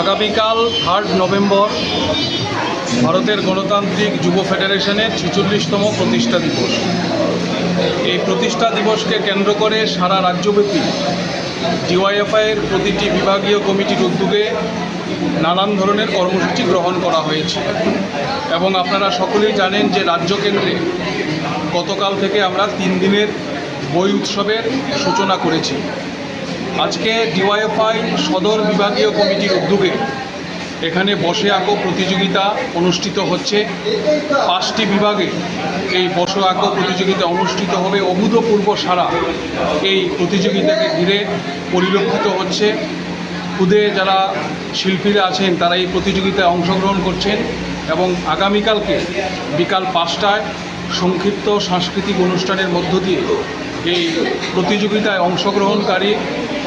আগামীকাল third November ভারতের গণতান্ত্রিক যুব ফেডারেশনের ছেচল্লিশতম প্রতিষ্ঠা দিবস। এই প্রতিষ্ঠা দিবসকে কেন্দ্র করে সারা রাজ্যব্যাপী ডিওয়াইএফআইয়ের প্রতিটি বিভাগীয় কমিটির উদ্যোগে নানান ধরনের কর্মসূচি গ্রহণ করা হয়েছে। এবং আপনারা সকলেই জানেন যে রাজ্য কেন্দ্রে গতকাল থেকে আমরা তিন দিনের বই উৎসবের সূচনা করেছি। আজকে ডিওয়াইএফআই সদর বিভাগীয় কমিটির উদ্যোগে এখানে বসে আঁকো প্রতিযোগিতা অনুষ্ঠিত হচ্ছে। পাঁচটি বিভাগে এই বসে আঁকো প্রতিযোগিতা অনুষ্ঠিত হবে। অভূতপূর্ব সারা এই প্রতিযোগিতাকে ঘিরে পরিলক্ষিত হচ্ছে। খুদে যারা শিল্পীরা আছেন, তারা এই প্রতিযোগিতায় অংশগ্রহণ করছেন এবং আগামীকালকে বিকাল পাঁচটায় সংক্ষিপ্ত সাংস্কৃতিক অনুষ্ঠানের মধ্য দিয়ে এই প্রতিযোগিতায় অংশগ্রহণকারী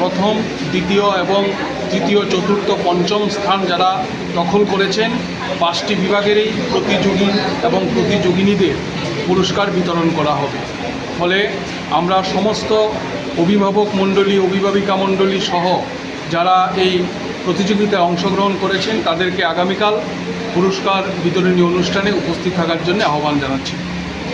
প্রথম, দ্বিতীয় এবং তৃতীয়, চতুর্থ, পঞ্চম স্থান যারা দখল করেছেন, পাঁচটি বিভাগেরই প্রতিযোগী এবং প্রতিযোগিনীদের পুরস্কার বিতরণ করা হবে। ফলে আমরা সমস্ত অভিভাবক মণ্ডলী, অভিভাবিকা মণ্ডলী সহ যারা এই প্রতিযোগিতায় অংশগ্রহণ করেছেন, তাদেরকে আগামীকাল পুরস্কার বিতরণী অনুষ্ঠানে উপস্থিত থাকার জন্য আহ্বান জানাচ্ছি।